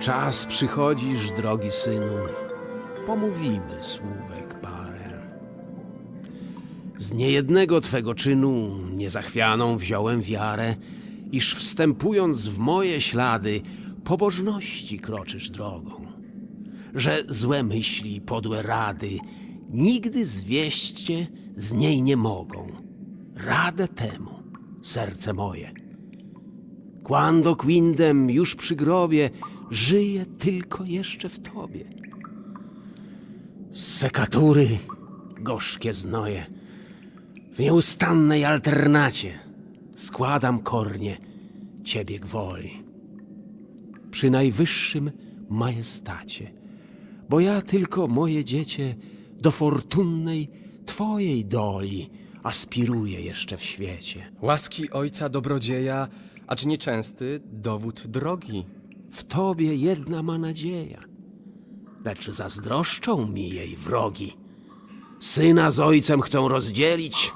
Czas przychodzisz, drogi synu. Pomówimy słówek parę. Z niejednego twego czynu niezachwianą wziąłem wiarę, iż wstępując w moje ślady, pobożności kroczysz drogą. Że złe myśli, podłe rady nigdy zwieść cię z niej nie mogą. Radę temu, serce moje. Quando Quindem już przy grobie żyje tylko jeszcze w tobie. Sekatury gorzkie znoje, w nieustannej alternacie składam kornie ciebie gwoli. Przy najwyższym majestacie, bo ja tylko moje dziecię do fortunnej twojej doli aspiruję jeszcze w świecie. Łaski ojca dobrodzieja, acz nieczęsty dowód drogi. W tobie jedna ma nadzieja, lecz zazdroszczą mi jej wrogi. Syna z ojcem chcą rozdzielić,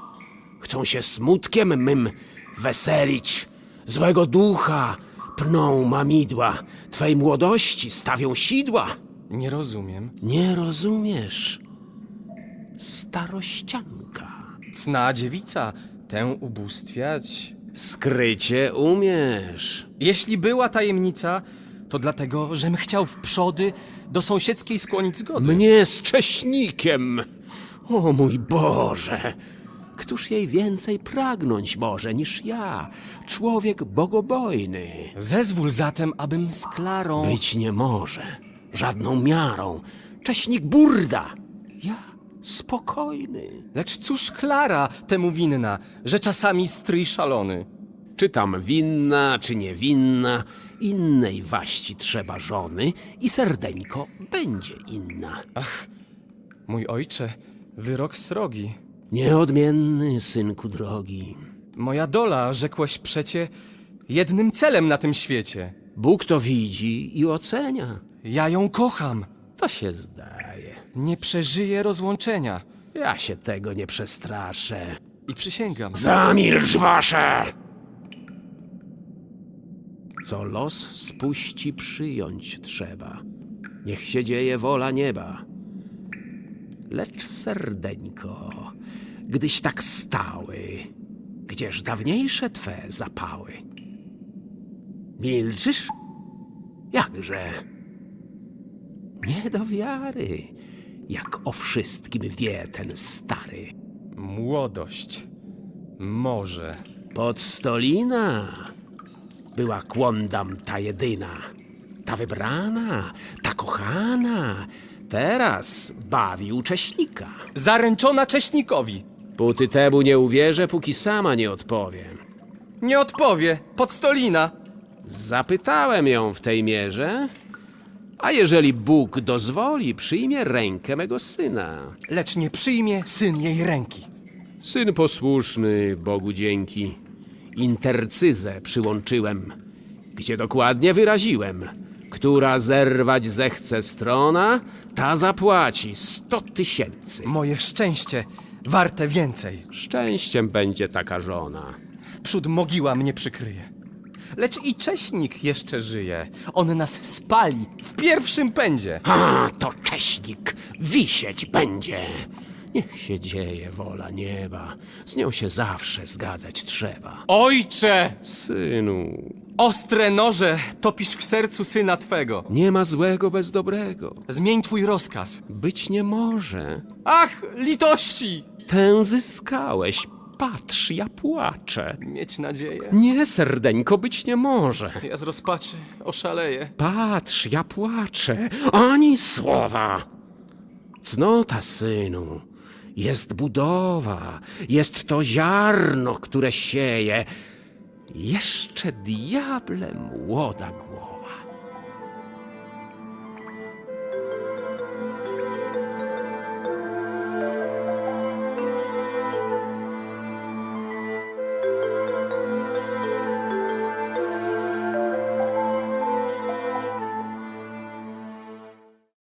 chcą się smutkiem mym weselić. Złego ducha pną mamidła, twej młodości stawią sidła. Nie rozumiem. Nie rozumiesz, starościanka. Cna dziewica, tę ubóstwiać. Skrycie umiesz. Jeśli była tajemnica, to dlatego, żem chciał w przody do sąsiedzkiej skłonić zgody. Mnie z cześnikiem. O mój Boże! Któż jej więcej pragnąć może niż ja, człowiek bogobojny? Zezwól zatem, abym z Klarą... Być nie może, żadną miarą. Cześnik burda, ja spokojny. Lecz cóż Klara temu winna, że czasami stryj szalony? Czy tam winna, czy niewinna, innej waści trzeba żony i serdeńko będzie inna. Mój ojcze, wyrok srogi. Nieodmienny, synku drogi. Moja dola, rzekłeś przecie, jednym celem na tym świecie. Bóg to widzi i ocenia. Ja ją kocham. To się zdaje. Nie przeżyję rozłączenia. Ja się tego nie przestraszę. I przysięgam. Zamilcz wasze! Co los spuści, przyjąć trzeba. Niech się dzieje wola nieba. Lecz serdeńko, gdyś tak stały, gdzież dawniejsze twe zapały? Milczysz? Jakże? Nie do wiary, jak o wszystkim wie ten stary. Młodość. Może. Podstolina była kłądam ta jedyna, ta wybrana, ta kochana. Teraz bawi ucześnika. Zaręczona Cześnikowi. Póty temu nie uwierzę, póki sama nie odpowiem. Nie odpowie. Podstolina. Zapytałem ją w tej mierze, a jeżeli Bóg dozwoli, przyjmie rękę mego syna. Lecz nie przyjmie syn jej ręki. Syn posłuszny, Bogu dzięki. Intercyzę przyłączyłem, gdzie dokładnie wyraziłem. Która zerwać zechce strona, ta zapłaci sto tysięcy. Moje szczęście warte więcej. Szczęściem będzie taka żona. Wprzód mogiła mnie przykryje. Lecz i Cześnik jeszcze żyje. On nas spali w pierwszym pędzie. A, to cześnik wisieć będzie. Niech się dzieje wola nieba, z nią się zawsze zgadzać trzeba. Ojcze! Synu, Ostre noże topisz w sercu syna Twego. nie ma złego bez dobrego. Zmień Twój rozkaz. Być nie może. Ach, litości! Tę zyskałeś. Patrz, ja płaczę. Mieć nadzieję. Nie, serdeńko, być nie może. Ja z rozpaczy oszaleję. Patrz, ja płaczę. Ani słowa. Cnota, synu, jest budowa, jest to ziarno, które sieje. Jeszcze diable młoda głowa.